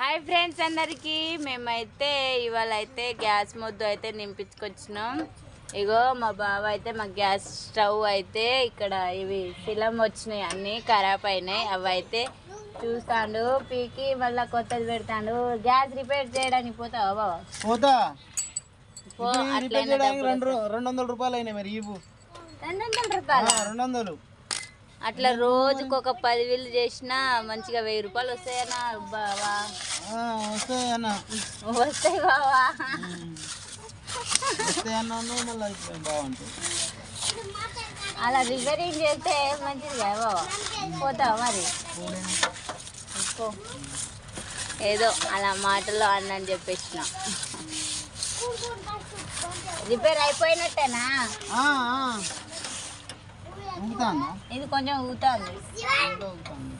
Hi friends అందరికి మేమైతే ఇవాళ అయితే గ్యాస్ మొద్దు అయితే నింపించుకొచ్చినాం. ఇగో మా బావ అయితే మా గ్యాస్ స్టవ్ అయితే ఇక్కడ ఇవి ఫిలం వచ్చినాయి అన్నీ ఖరాబ్ అయినాయి. అవి అయితే చూస్తాడు పీకి మళ్ళీ కొత్తది పెడతాడు. గ్యాస్ రిపేర్ చేయడానికి పోతావా బావ? పోతా. రెండు వందల రూపాయలు అయినాయి మరి రెండు వందల రూపాయలు? ఆ, రెండు వందలు అట్లా రోజుకు ఒక పదివేలు చేసినా మంచిగా వెయ్యి రూపాయలు వస్తాయన్నా. బావా. వస్తాయి బావా అలా రిపేరింగ్ చేస్తే మంచిది కదా బావా? పోతావా మరి. ఏదో అలా మాటలో అన్నని చెప్పేసిన. రిపేర్ అయిపోయినట్టేనా? ఇది కొంచెం ఊగుతుంది ఊగుతా, ఊగుతా అన్న.